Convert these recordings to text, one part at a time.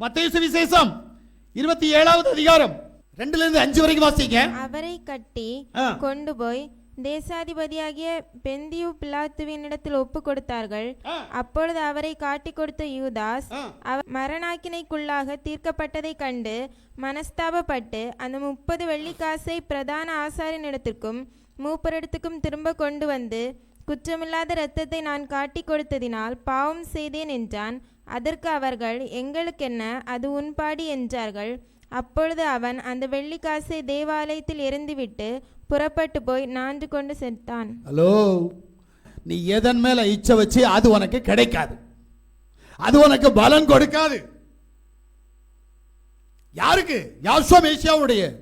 மத்திய சுவிசேஷம் இருபத்தி ஏழாவது அதிகாரம் ரெண்டுல இருந்து அஞ்சு வரைக்கும் வாசிங்க அவரை கட்டி. கொண்டு போய் தேசாதிபதியாகிய பெந்தியு பிலாத்துவினிடத்தில் ஒப்பு கொடுத்தார்கள். அப்பொழுது அவரை காட்டிக் கொடுத்த யூதாஸ். அவர் மரணாக்கினைக்குள்ளாக தீர்க்கப்பட்டதைக் கண்டு மனஸ்தாபப்பட்டு அந்த முப்பது வெள்ளிக்காசை பிரதான ஆசாரியனிடத்திற்கும் மூப்பரிடத்துக்கும் திரும்ப கொண்டு வந்து குற்றமில்லாத இரத்தத்தை நான் காட்டிக் கொடுத்ததினால் பாவம் செய்தேன் என்றான் அதற்கு அவர்கள் எங்களுக்கென்ன? அது உன்பாடி என்றார்கள். அப்பொழுது அவன் அந்த வெள்ளிக்காசை தேவாலயத்தில் எறிந்துவிட்டு புறப்பட்டு போய் நான்கு கொண்டு செத்தான். ஹலோ நீ எதன் மேல இச்சை வச்சு அது உனக்கு கிடைக்காது. அது உனக்கு பலம் கொடுக்காது. யாருக்கு? யாசோ மேசியாவுடைய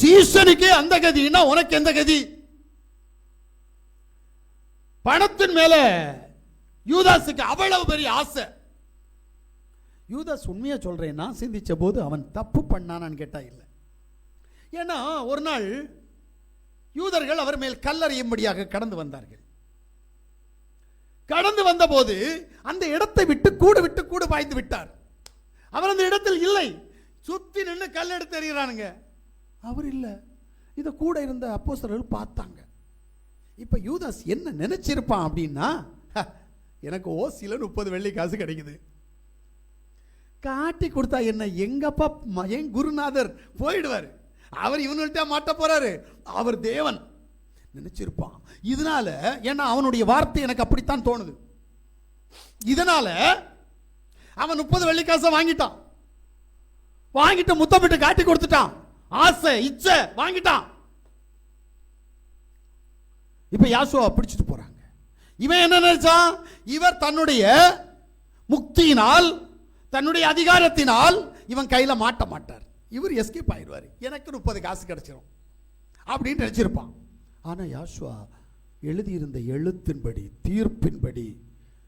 சீசனுக்கே அந்த கதின்னா உனக்கு எந்த கதி? பணத்தின் மேல யூதாஸுக்கு அவ்வளவு பெரிய ஆசை. யூதாஸ் சொல்கிறே நான் சிந்திச்ச போது அவன் தப்பு பண்ணானான்னு கேட்டா இல்லை. ஏன்னா ஒரு நாள் யூதர்கள் அவர் மேல் கல்லறையும்படியாக கடந்து வந்தார்கள். கடந்து வந்தபோது அந்த இடத்தை விட்டு கூடு விட்டு கூடு பாய்ந்து விட்டார். அவர் அந்த இடத்தில் இல்லை. சுற்றி நின்று கல் எடுத்து எறிகிறானுங்க. அவர் இல்லை. இதை கூட இருந்த அப்போஸ்தலர்கள் பார்த்தாங்க. இப்போ யூதாஸ் என்ன நினைச்சிருப்பான் அப்படின்னா "ஹ, எனக்கு ஓசியில் முப்பது வெள்ளி காசு கிடைக்குது. காட்டி கொடுத்தா என்ன? எங்கப்பா என் குருநாதர் போயிடுவார். அவர் இவனுள்கிட்ட மாட்ட போறாரு. அவர் தேவன். நினைச்சிருப்பான். இதனால ஏன்னா அவனுடைய வார்த்தை எனக்கு அப்படித்தான் தோணுது. இதனால அவன் முப்பது வெள்ளிக்காசை வாங்கிட்டான். வாங்கிட்டு முத்தமிட்டு காட்டி கொடுத்துட்டான். ஆசை இச்சை வாங்கிட்டான். இப்ப யாசுவா பிடிச்சிட்டு போறாங்க. இவன் என்ன நினைச்சான்? இவர் தன்னுடைய முக்தியினால் தன்னுடைய அதிகாரத்தினால் இவன் கையில் மாட்ட மாட்டார். இவர் எஸ்கேப் ஆயிடுவார். எனக்கு முப்பது காசு கிடைச்சிரும். அப்படின்னு நினச்சிருப்பான். ஆனா யாஷ்வா எழுதியிருந்த எழுத்தின்படி தீர்ப்பின்படி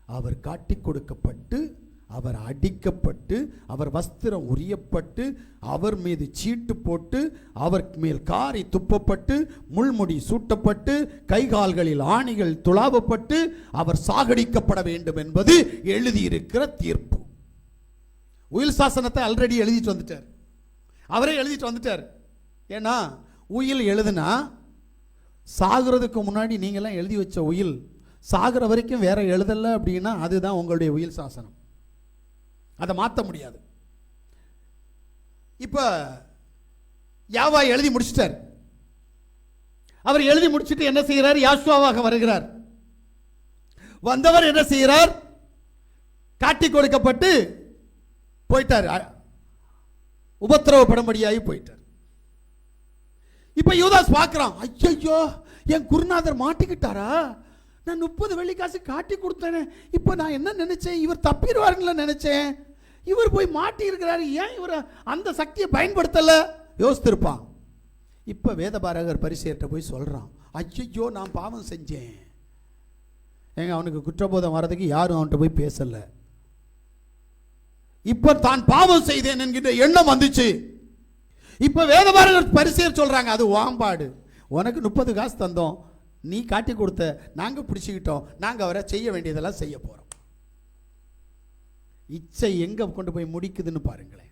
அவர் காட்டி கொடுக்கப்பட்டு அவர் அடிக்கப்பட்டு அவர் வஸ்திரம் உரியப்பட்டு அவர் மீது சீட்டு போட்டு அவர் மேல் காரி துப்பப்பட்டு முள்முடி சூட்டப்பட்டு கை கால்களில் ஆணிகள் துளாவப்பட்டு அவர் சாகடிக்கப்பட வேண்டும் என்பது எழுதியிருக்கிற தீர்ப்பு. உயில் சாசனத்தை ஆல்ரெடி எழுதிட்டு வந்துட்டார். அவரே எழுதிட்டு வந்துட்டார். ஏன்னா உயில் எழுதுனா சாகுறதுக்கு முன்னாடி நீங்களாம் எழுதி வச்ச உயில் சாகுற வரைக்கும் வேற எழுதலை அப்படின்னா அதுதான் உங்களுடைய உயில் சாசனம். அதை மாற்ற முடியாது. இப்போ யாவா எழுதி முடிச்சிட்டார்? அவர் எழுதி முடிச்சுட்டு என்ன செய்கிறார் யாசுவாவாக வருகிறார். வந்தவர் என்ன செய்கிறார் காட்டி கொடுக்கப்பட்டு போயிட்டார். உபத்திரவப்படும்படியாகி போயிட்டார். இப்போ யூதாஸ் பார்க்குறான் ஐயையோ என் குருநாதர் மாட்டிக்கிட்டாரா? நான் முப்பது வெள்ளிக்காசு காட்டி கொடுத்தேனே. இப்போ நான் என்ன நினச்சேன்? இவர் தப்பிடுவாருங்களா நினச்சேன்? இவர் போய் மாட்டி இருக்கிறாரு ஏன் இவர் அந்த சக்தியை பயன்படுத்தலை? யோசித்திருப்பான். இப்போ வேதபாரகர் பரிசேற்ற போய் சொல்கிறான் ஐயையோ நான் பாவம் செஞ்சேன். ஏங்க அவனுக்கு குற்றபோதம் வர்றதுக்கு யாரும் அவன்கிட்ட போய் பேசலை. இப்ப தான் பாவம் செய்தேன் என்கின்ற எண்ணம் வந்துச்சு. இப்ப வேதபாரகர் பரிசு சொல்றாங்க அது வாம்பாடு. உனக்கு முப்பது காசு தந்தோம். நீ காட்டி கொடுத்த நாங்க பிடிச்சிக்கிட்டோம். நாங்க அவரை செய்ய வேண்டியதெல்லாம் செய்ய போறோம். இச்சை எங்க கொண்டு போய் முடிக்குதுன்னு பாருங்களேன்.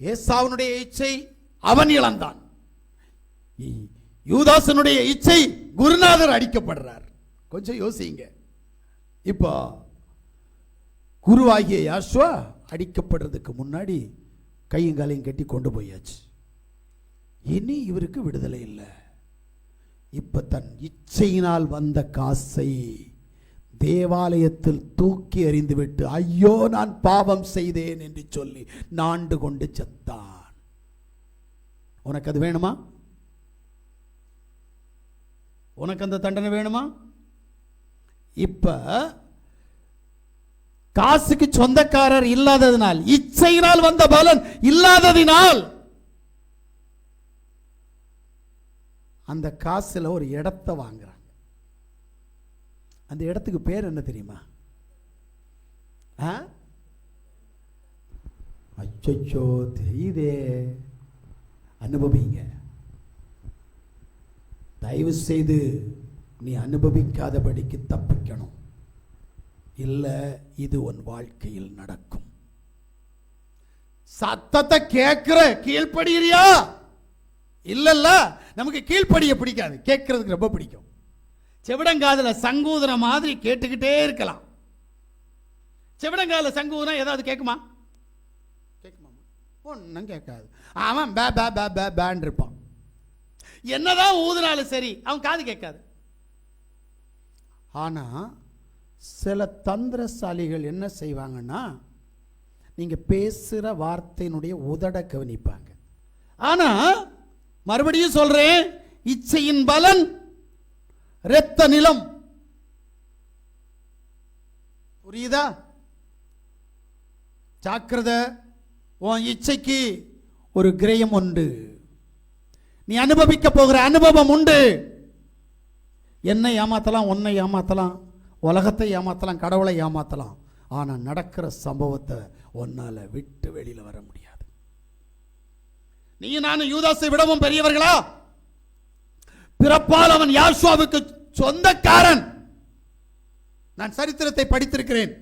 ஏசாவுனுடைய இச்சை அவன் இழந்தான். இ- யூதாசனுடைய இச்சை குருநாதர் அடிக்கப்படுறார். கொஞ்சம் யோசிங்க. இப்போ குருவாகிய யாஸ்வா அடிக்கப்படுறதுக்கு முன்னாடி கையும் காலையும் கட்டி கொண்டு போயாச்சு. இனி இவருக்கு விடுதலை இல்லை. இப்போ தன் இச்சையினால் வந்த காசை தேவாலயத்தில் தூக்கி அறிந்துவிட்டு ஐயோ நான் பாவம் செய்தேன் என்று சொல்லி நாண்டு கொண்டு செத்தான். உனக்கு அது வேணுமா? உனக்கு அந்த தண்டனை வேணுமா? இப்போ காசுக்கு சொந்தக்காரர் இல்லாததினால் இச்சையினால் வந்த பலன் இல்லாததினால் அந்த காசுல ஒரு இடத்த வாங்குறாங்க. அந்த இடத்துக்கு பேர் என்ன தெரியுமா? அச்சோ தெரியுதே. அனுபவிங்க. தயவு செய்து நீ அனுபவிக்காதபடிக்கு தப்பிக்கணும். இல்லை இது உன் வாழ்க்கையில் நடக்கும். சத்தத்தை கேட்கிற கீழ்ப்படுகிறியா? இல்லைல்ல நமக்கு கீழ்ப்படிய பிடிக்காது. கேட்கறதுக்கு ரொம்ப பிடிக்கும். செவிடங்காதுல சங்கூதன மாதிரி கேட்டுக்கிட்டே இருக்கலாம். செவிடங்காதுல சங்கூதனம் ஏதாவது கேட்குமா கேட்குமா ஒன்றும் கேட்காது அவன் பே பே பே பே பேன் இருப்பான். என்னதான் ஊதுனாலும் சரி அவன் காது கேட்காது. ஆனால் சில தந்திரசாலிகள் என்ன செய்வாங்கன்னா நீங்கள் பேசுகிற வார்த்தையினுடைய உதட கவனிப்பாங்க. ஆனா மறுபடியும் சொல்றேன் இச்சையின் பலன் இரத்த நிலம். புரியுதா? ஜாக்கிரத உன் இச்சைக்கு ஒரு கிரயம் உண்டு. நீ அனுபவிக்க போகிற அனுபவம் உண்டு. என்னை ஏமாத்தலாம் உன்னை ஏமாத்தலாம். உலகத்தை ஏமாத்தலாம் கடவுளை ஏமாத்தலாம். ஆனா நடக்கிற சம்பவத்தை உன்னால விட்டு வெளியில வர முடியாது. நீ நானும் யூதாசை விடவும் பெரியவர்களா? பிறப்பால் அவன் யாஷுவாவுக்கு சொந்தக்காரன். நான் சரித்திரத்தை படித்திருக்கிறேன்.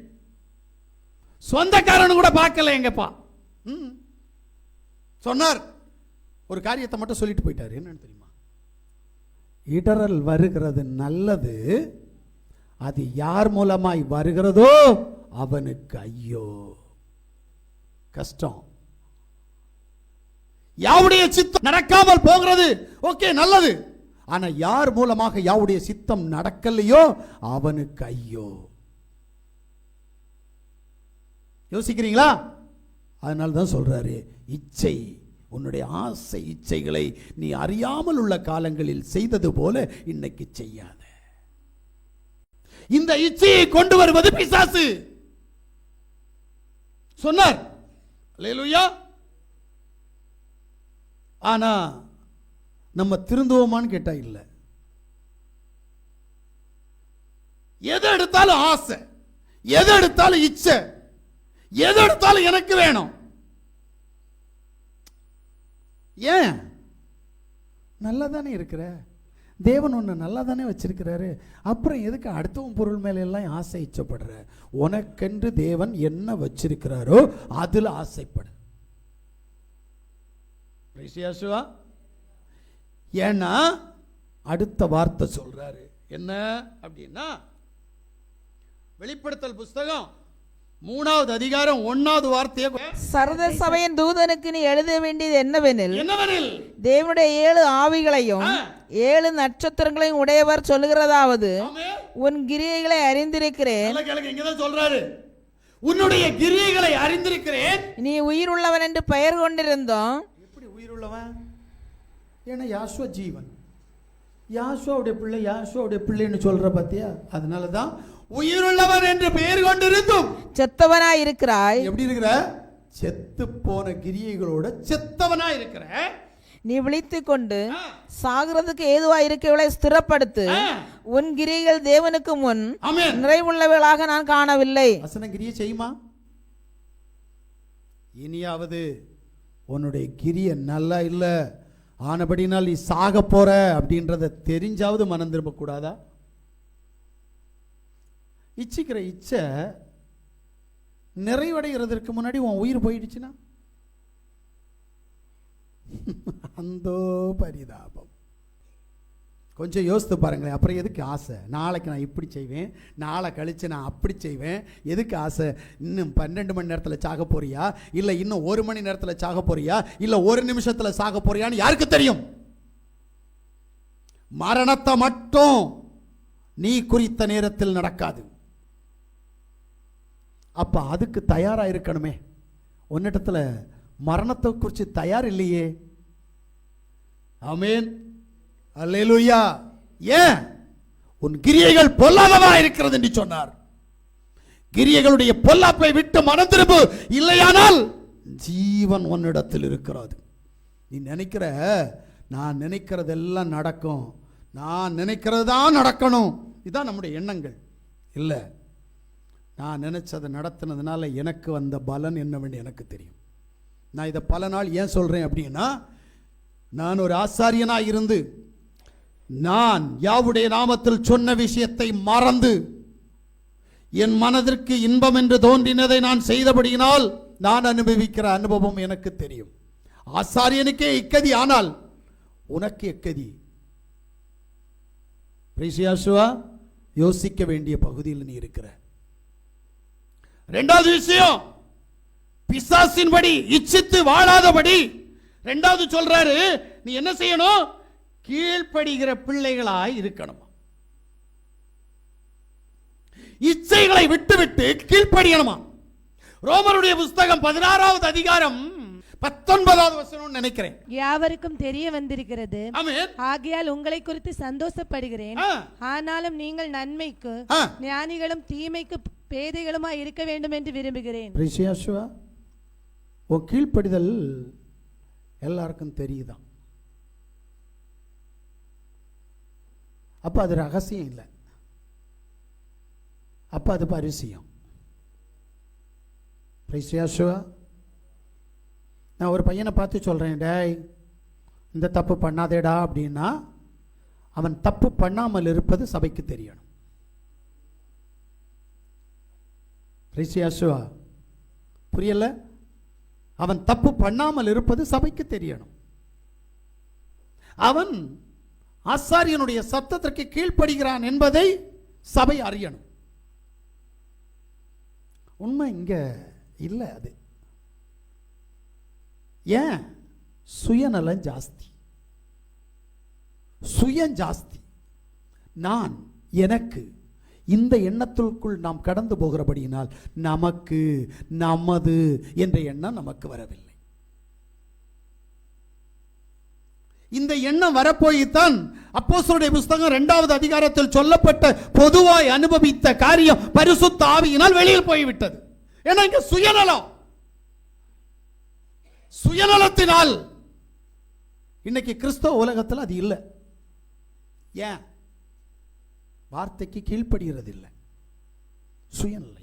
சொந்தக்காரன் கூட பார்க்கல எங்கப்பா? சொன்னார். ஒரு காரியத்தை மட்டும் சொல்லிட்டு போயிட்டார். என்னன்னு தெரியுமா? இடரல் வருகிறது நல்லது அது யார் மூலமாய் வருகிறதோ அவனுக்கு ஐயோ. கஷ்டம். யாவுடைய சித்தம் நடக்காமல் போகிறது. ஓகே நல்லது. ஆனா யார் மூலமாக யாவுடைய சித்தம் நடக்கலையோ அவனுக்கு ஐயோ. யோசிக்கிறீங்களா? அதனால தான் சொல்றாரு இச்சை உன்னுடைய ஆசை இச்சைகளை நீ அறியாமல் உள்ள காலங்களில் செய்தது போல இன்னைக்கு செய்யாத. இந்த இச்சையை கொண்டு வருவது பிசாசு. சொன்னார். அல்லேலூயா. ஆனா நம்ம திருந்துவோமான்னு கேட்டா இல்ல. எதை எடுத்தாலும் ஆசை. எதை எடுத்தாலும் இச்சை. எதை எடுத்தாலும் எனக்கு வேணும். ஏன்? நல்லா தானே இருக்கிற? தேவன் உன்னை நல்லா தானே வச்சிருக்கிறாரு. அப்புறம் எதுக்கு அடுத்தவன் பொருள் மேல எல்லாம் ஆசை இச்சப்படுற உனக்கென்று தேவன் என்ன வச்சிருக்கிறாரோ அதுல ஆசைப்படு. Yeshua. ஏன்னா அடுத்த வார்த்தை சொல்றாரு. என்ன? அப்படின்னா வெளிப்படுத்தல் புஸ்தகம். மூணாவது அதிகாரம் ஒன்னாவது வார்த்தையை சரத சபையின் தூதனுக்கு நீ எழுத வேண்டியது என்னவெனில் என்னவெனில்? தேவனுடைய ஏழு ஆவிகளையும். ஏழு நட்சத்திரங்களையும் உடையவர் சொல்லுகிறதாவது ஆமென். உன் கிரியைகளை அறிந்திருக்கிறேன். சொல்றாரு. உன்னுடைய கிரியைகளை அறிந்திருக்கிறேன். நீ உயிருள்ளவன் என்று பெயர் கொண்டிருந்தோம். எப்படி உயிருள்ளவன் ஏன்னா யாசுவ ஜீவன். யாசுவாவுடைய பிள்ளை யாசுவாவுடைய பிள்ளைன்னு சொல்ற பாத்தியா? அதனால தான் உயிருள்ளவன் என்று பெயர் கொண்டிருந்தும். செத்தவனாய் இருக்கிறாய் எப்படி இருக்கிற? செத்து போன கிரியைகளோட செத்தவனா இருக்கிற நீ விழித்துக் கொண்டு. சாகிறதுக்கு ஏதுவா இருக்கவளை ஸ்திரப்படுத்து. உன் கிரியைகள் தேவனுக்கு முன் ஆமென். நிறைவுள்ளவர்களாக நான் காணவில்லை. வசனம் கிரியை செய்யுமா? இனியாவது உன்னுடைய கிரிய நல்லா இல்ல. ஆனபடினால் நீ சாக போற அப்படின்றத தெரிஞ்சாவது மனம் திரும்ப கூடாதா இச்சிக்கிற இச்சை நிறைவடைகிறதுக்கு முன்னாடி உன் உயிர் போயிடுச்சுன்னா? அந்தோ பரிதாபம். கொஞ்சம் யோசித்து பாருங்களேன் அப்புறம் எதுக்கு ஆசை? நாளைக்கு நான் இப்படி செய்வேன் நாளை கழித்து நான் அப்படி செய்வேன் எதுக்கு ஆசை? இன்னும் பன்னெண்டு மணி நேரத்தில் சாக போறியா? இல்லை இன்னும் ஒரு மணி நேரத்தில் சாக போறியா? இல்லை ஒரு நிமிஷத்தில் சாக போறியான்னு யாருக்கு தெரியும்? மரணத்தை மட்டும் நீ குறித்த நேரத்தில் நடக்காது. அப்போ அதுக்கு தயாராக இருக்கணுமே ஒன்னிடத்தில் மரணத்தை குறித்து தயார் இல்லையே அமேன் அல்லேலுயா. ஏன்? உன் கிரியைகள் பொல்லாதவா இருக்கிறது என்று சொன்னார். கிரியைகளுடைய பொல்லாப்பை விட்டு மனம் திரும்பு இல்லையானால் ஜீவன் உன்னிடத்தில் இருக்கிறது. நீ நினைக்கிற நான் நினைக்கிறதெல்லாம் நடக்கும். நான் நினைக்கிறது தான் நடக்கணும். இதுதான் நம்முடைய எண்ணங்கள். இல்லை. நான் நினச்சதை நடத்தினதுனால எனக்கு வந்த பலன் என்னவென்று எனக்கு தெரியும். நான் இதை பல நாள் ஏன் சொல்கிறேன் அப்படின்னா நான் ஒரு ஆசாரியனாக இருந்து நான் யாவுடைய நாமத்தில் சொன்ன விஷயத்தை மறந்து என் மனதிற்கு இன்பம் என்று தோன்றினதை நான் செய்தபடியினால் நான் அனுபவிக்கிற அனுபவம் எனக்கு தெரியும். ஆசாரியனுக்கே இக்கதி ஆனால் உனக்கு எக்கதி? பிரிசியாசுவா யோசிக்க வேண்டிய பகுதியில் நீ இருக்கிற. ரெண்டாவது விஷயம் பிசாசின்படி இச்சித்து வாழாதபடி. ரெண்டாவது சொல்றாரு நீ என்ன செய்யணும்? கீழ்ப்படுகிற பிள்ளைகளாய் இருக்கணும். இச்சைகளை விட்டுவிட்டு கீழ்ப்படியணுமா? ரோமருடைய புஸ்தகம் பதினாறாவது அதிகாரம் பத்தொன்பதாவது வசனம் நினைக்கிறேன். யாவருக்கும் தெரிய வந்திருக்கிறது. ஆகையால் உங்களை குறித்து சந்தோஷப்படுகிறேன். ஆனாலும் நீங்கள் நன்மைக்கு. ஞானிகளும் தீமைக்கு பேதைகளுமாய் இருக்க வேண்டும் என்று விரும்புகிறேன். பிரிசியாசுவா உன் கீழ்ப்படிதல் எல்லாருக்கும் தெரியுதான். அப்போ அது ரகசியம் இல்லை. அப்போ அது பரிசியம். பிரிசியாசுவா நான் ஒரு பையனை பார்த்து சொல்கிறேன் டேய் இந்த தப்பு பண்ணாதேடா அப்படின்னா அவன் தப்பு பண்ணாமல் இருப்பது சபைக்கு தெரியணும். ரிஷியாசுவா புரியல? அவன் தப்பு பண்ணாமல் இருப்பது சபைக்கு தெரியணும். அவன் ஆசாரியனுடைய சத்தத்திற்கு கீழ்ப்படுகிறான் என்பதை சபை அறியணும். உண்மை இங்க இல்லை அது. ஏன்? சுயநலம் ஜாஸ்தி. சுயம் ஜாஸ்தி. நான் எனக்கு இந்த எண்ணத்திற்குள் நாம் கடந்து போகிறபடியினால் நமக்கு நமது என்ற எண்ணம் நமக்கு வரவில்லை. இந்த எண்ணம் வரப்போய்த்தான் அப்போஸ்தலருடைய புஸ்தகம் இரண்டாவது அதிகாரத்தில் சொல்லப்பட்ட பொதுவாய் அனுபவித்த காரியம் பரிசுத்த ஆவியினால் வெளியில் போய்விட்டது. ஏன்னா இங்க சுயநலம். சுயநலத்தினால் இன்னைக்கு கிறிஸ்தவ உலகத்தில் அது இல்லை. ஏன்? வார்த்தைக்கு கீழ்ப்படுகிறது இல்லை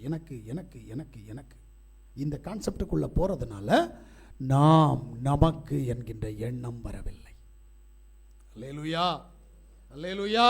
எனக்கு எனக்கு எனக்கு எனக்கு. இந்த கான்செப்டுக்குள்ளே போறதுனால நாம் நமக்கு என்கின்ற எண்ணம் வரவில்லை. அல்லேலுயா அல்லேலுயா.